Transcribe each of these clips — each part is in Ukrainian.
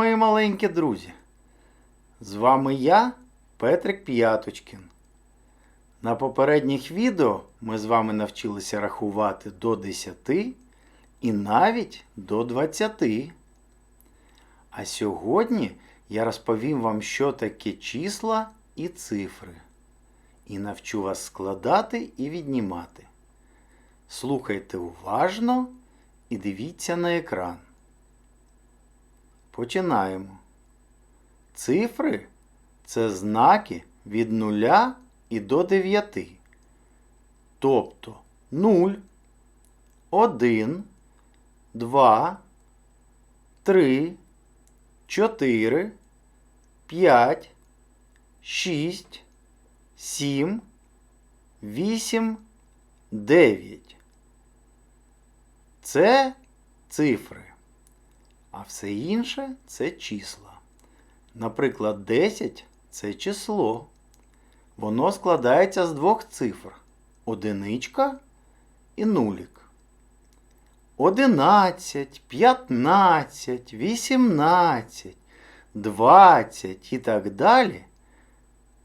мої маленькі друзі! З вами я, Петрик П'яточкін. На попередніх відео ми з вами навчилися рахувати до 10 і навіть до 20. А сьогодні я розповім вам, що таке числа і цифри. І навчу вас складати і віднімати. Слухайте уважно і дивіться на екран. Починаємо. Цифри це знаки від 0 і до 9. Тобто 0, 1, 2, 3, 4, 5, 6, 7, 8, 9. Це цифри. А все інше це числа. Наприклад, 10 це число. Воно складається з двох цифр одиничка і нулік. 11, 15, 18, 20 і так далі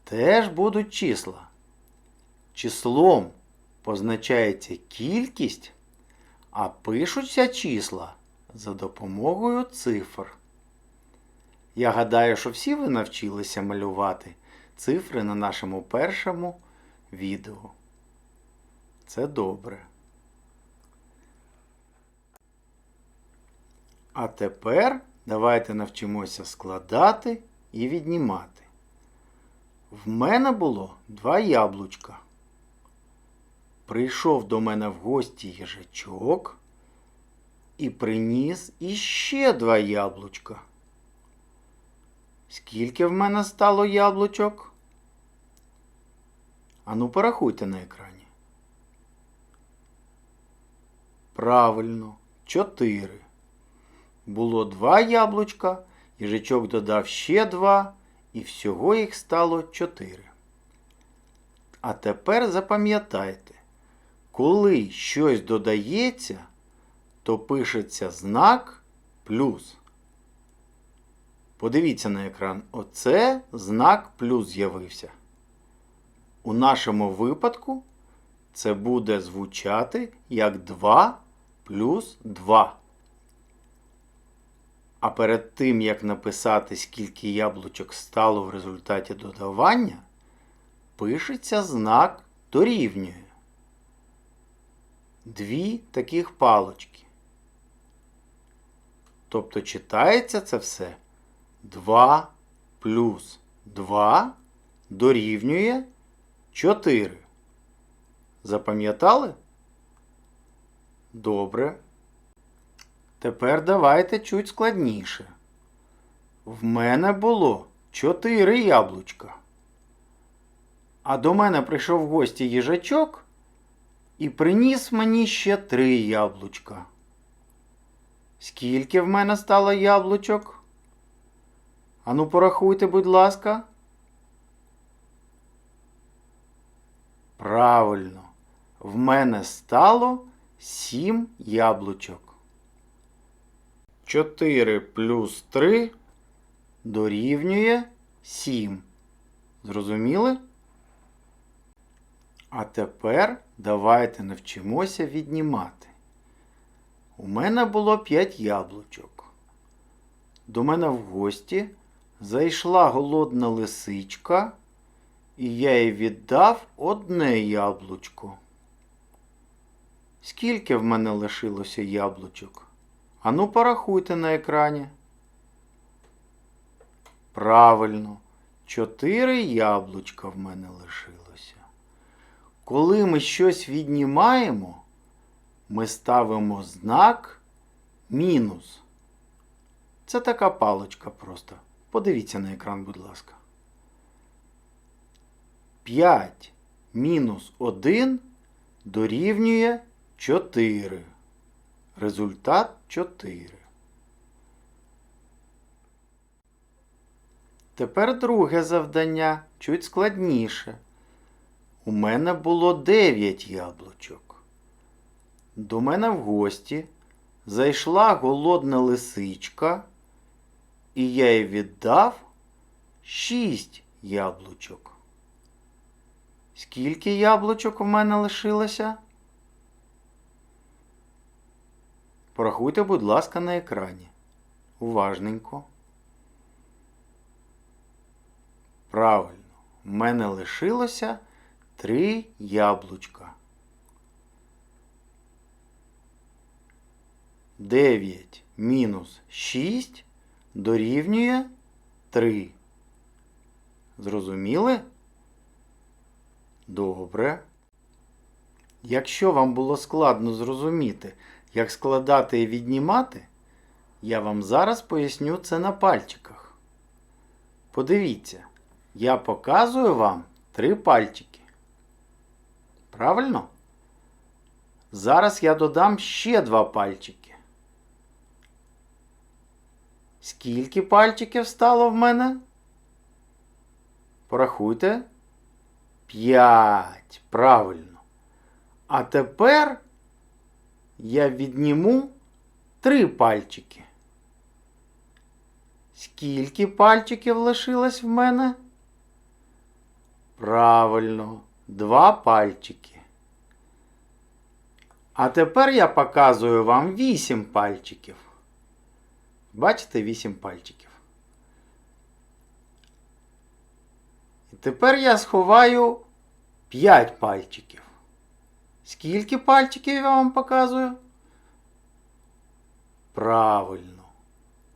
теж будуть числа. Числом позначається кількість, а пишуться числа за допомогою цифр. Я гадаю, що всі ви навчилися малювати цифри на нашому першому відео. Це добре. А тепер давайте навчимося складати і віднімати. В мене було два яблучка. Прийшов до мене в гості їжачок і приніс іще два яблучка. Скільки в мене стало яблучок? Ану, порахуйте на екрані. Правильно, чотири. Було два яблучка, їжачок додав ще два, і всього їх стало чотири. А тепер запам'ятайте, коли щось додається, то пишеться знак плюс. Подивіться на екран. Оце знак плюс з'явився. У нашому випадку це буде звучати як 2 плюс 2. А перед тим, як написати, скільки яблучок стало в результаті додавання, пишеться знак дорівнює. Дві таких палочки. Тобто читається це все 2 плюс 2 дорівнює 4. Запам'ятали? Добре. Тепер давайте чуть складніше. В мене було 4 яблучка. А до мене прийшов в гості їжачок і приніс мені ще 3 яблучка. Скільки в мене стало яблучок? Ану, порахуйте, будь ласка. Правильно, в мене стало сім яблучок. 4 плюс 3 дорівнює 7. Зрозуміли? А тепер давайте навчимося віднімати. У мене було 5 яблучок. До мене в гості зайшла голодна лисичка, і я їй віддав одне яблучко. Скільки в мене лишилося яблучок? Ану, порахуйте на екрані. Правильно, чотири яблучка в мене лишилося. Коли ми щось віднімаємо, ми ставимо знак мінус. Це така паличка просто. Подивіться на екран, будь ласка. 5 мінус 1 дорівнює 4. Результат 4. Тепер друге завдання чуть складніше. У мене було 9 яблучок. До мене в гості зайшла голодна лисичка І я їй віддав шість яблучок. Скільки яблучок у мене лишилося? Порахуйте, будь ласка, на екрані. Уважненько. Правильно, в мене лишилося три яблучка. Дев'ять мінус шість дорівнює три. Зрозуміли? Добре. Якщо вам було складно зрозуміти, як складати і віднімати, я вам зараз поясню це на пальчиках. Подивіться, я показую вам три пальчики. Правильно? Зараз я додам ще два пальчики. Скільки пальчиків стало в мене? Порахуйте. П'ять. Правильно. А тепер я відніму три пальчики. Скільки пальчиків лишилось в мене? Правильно, два пальчики. А тепер я показую вам вісім пальчиків. Бачите вісім пальчиків. І тепер я сховаю 5 пальчиків. Скільки пальчиків я вам показую? Правильно.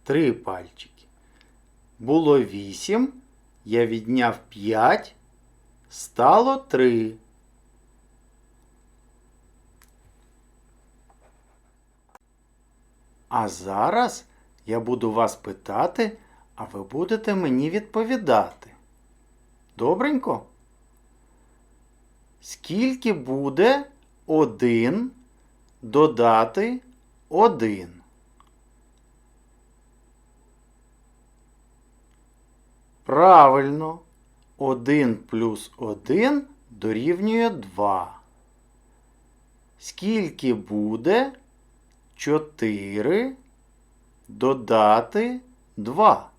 Три пальчики. Було 8. Я відняв 5. Стало 3. А зараз я буду вас питати, а ви будете мені відповідати. Добренько? Скільки буде один додати один? Правильно. 1 плюс 1 дорівнює 2. Скільки буде 4 додати 2?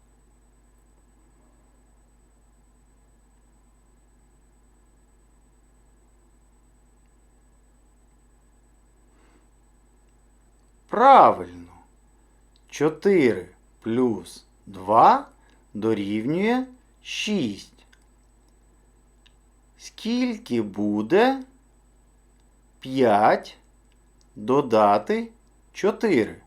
Правильно. 4 плюс 2 дорівнює 6. Скільки буде 5 додати 4?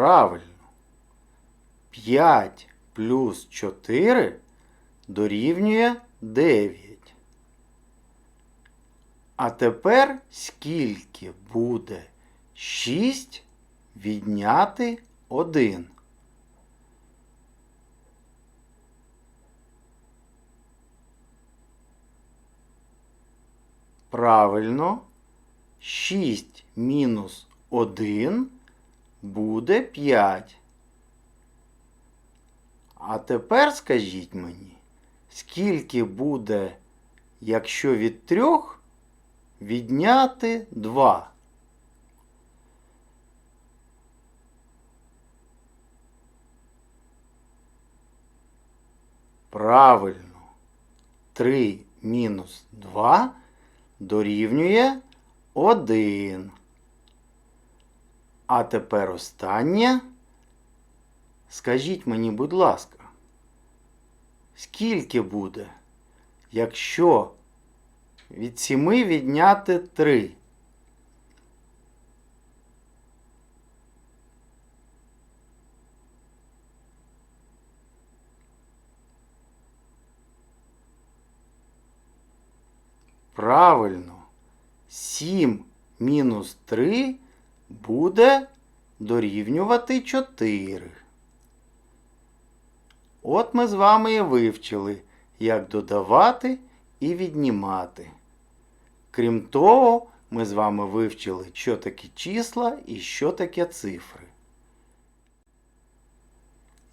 Правильно. 5 плюс 4 дорівнює 9. А тепер скільки буде 6 відняти 1? Правильно. 6 мінус 1 буде 5. А тепер скажіть мені, скільки буде, якщо від трьох відняти 2? Правильно. 3 мінус 2 дорівнює 1. А тепер останнє. Скажіть мені, будь ласка, скільки буде, якщо від 7 відняти 3? Правильно. 7 мінус 3 буде дорівнювати 4. От ми з вами і вивчили, як додавати і віднімати. Крім того, ми з вами вивчили, що таке числа і що таке цифри.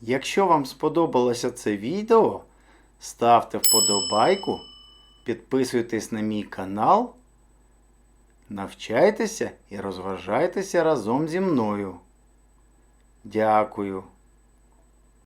Якщо вам сподобалося це відео, ставте вподобайку, підписуйтесь на мій канал, навчайтеся і розважайтеся разом зі мною. Дякую.